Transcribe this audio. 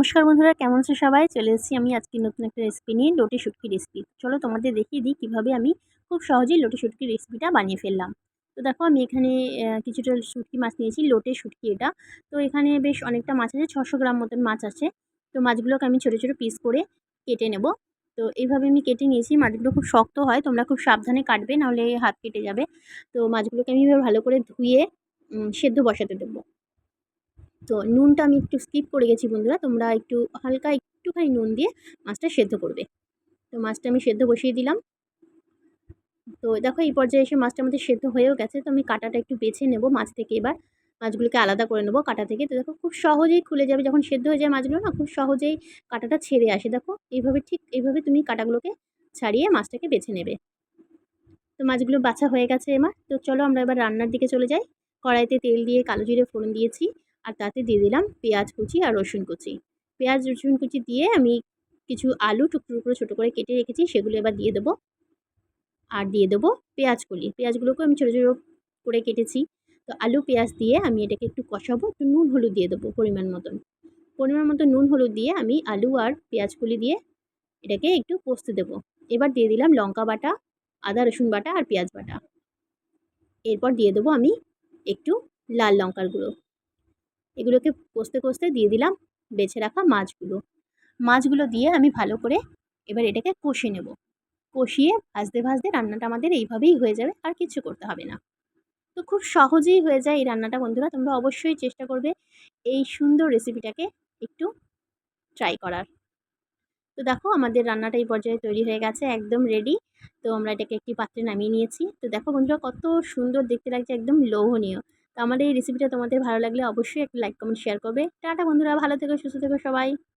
নমস্কার বন্ধুরা, কেমন আছো সবাই? চলে এসেছি আমি আজকে নতুন একটা রেসিপি নিয়ে, লোটে শুটকি রেসিপি চলো তোমাদের দেখিয়ে দিই কীভাবে আমি খুব সহজেই লোটে শুটকি রেসিপিটা বানিয়ে ফেললাম। তো দেখো, আমি এখানে কিছুটা শুটকি মাছ নিয়েছি, লোটে শুটকি এটা। তো এখানে বেশ অনেকটা মাছ আছে, ছশো গ্রাম মতন মাছ আছে। তো মাছগুলোকে আমি ছোটো ছোটো পিস করে কেটে নেব। তো এইভাবে আমি কেটে নিয়েছি, মাছগুলো খুব শক্ত হয়, তোমরা খুব সাবধানে কাটবে, নাহলে হাত কেটে যাবে। তো মাছগুলোকে আমি ভালো করে ধুয়ে সেদ্ধ বসাতে দেবো। তো নুনটা আমি একটু স্কিপ করে গেছি বন্ধুরা, তোমরা একটু হালকা একটুখানি নুন দিয়ে মাছটা সেদ্ধ করবে। তো মাছটা আমি সেদ্ধ বসিয়ে দিলাম। তো দেখো এই পর্যায়ে এসে মাছটা আমাদের সেদ্ধ হয়েও গেছে, তো আমি কাটাটা একটু বেছে নেব মাছ থেকে এবার। মাছগুলোকে আলাদা করে নেব কাটা থেকে। তো দেখো খুব সহজেই খুলে যাবে, যখন সেদ্ধ হয়ে যায় মাছগুলো না, খুব সহজেই কাটাটা ছেড়ে আসে। দেখো এইভাবে ঠিক এইভাবে তুমি কাটাগুলোকে ছাড়িয়ে মাছটাকে বেছে নেবে। তো মাছগুলো বাছা হয়ে গেছে এবার। তো চলো আমরা এবার রান্নার দিকে চলে যাই। কড়াইতে তেল দিয়ে কালো জিরে ফোড়ন দিয়েছি। আর তাতে দিয়ে দিলাম পেঁয়াজ কুচি আর রসুন কুচি। পেঁয়াজ, রসুন কুচি দিয়ে আমি কিছু আলু টুকরো টুকরো ছোটো করে কেটে রেখেছি, সেগুলো এবার দিয়ে দেবো। আর দিয়ে দেবো পেঁয়াজ কলি। পেঁয়াজগুলোকেও আমি ছোটো ছোটো করে কেটেছি। তো আলু, পেঁয়াজ দিয়ে আমি এটাকে একটু কষাবো, একটু নুন হলুদ দিয়ে দেবো পরিমাণ মতন। পরিমাণ মতো নুন হলুদ দিয়ে আমি আলু আর পেঁয়াজ কলি দিয়ে এটাকে একটু কষতে দেবো। এবার দিয়ে দিলাম লঙ্কা বাটা, আদা, রসুন বাটা আর পেঁয়াজ বাটা। এরপর দিয়ে দেবো আমি একটু লাল লঙ্কার গুঁড়ো। এগুলোকে কষতে কষতে দিয়ে দিলাম বেছে রাখা মাছগুলো। মাছগুলো দিয়ে আমি ভালো করে এবার এটাকে কষে নেব। কষিয়ে ভাজতে ভাজতে রান্নাটা আমাদের এইভাবেই হয়ে যাবে, আর কিছু করতে হবে না। তো খুব সহজেই হয়ে যায় এই রান্নাটা, বন্ধুরা। তোমরা অবশ্যই চেষ্টা করবে এই সুন্দর রেসিপিটাকে একটু ট্রাই করার। তো দেখো, আমাদের রান্নাটা এই পর্যায়ে তৈরি হয়ে গেছে, একদম রেডি তো আমরা এটাকে একটি পাত্রে নামিয়ে নিয়েছি। তো দেখো, বন্ধুরা, কত সুন্দর দেখতে লাগছে, একদম লোভনীয়। আমার এই রেসিপিটা তোমাদের ভালো লাগলে অবশ্যই একটা লাইক কমেন্ট শেয়ার করবে। টাটা বন্ধুরা, ভালো থেকো, সুস্থ থেকো সবাই।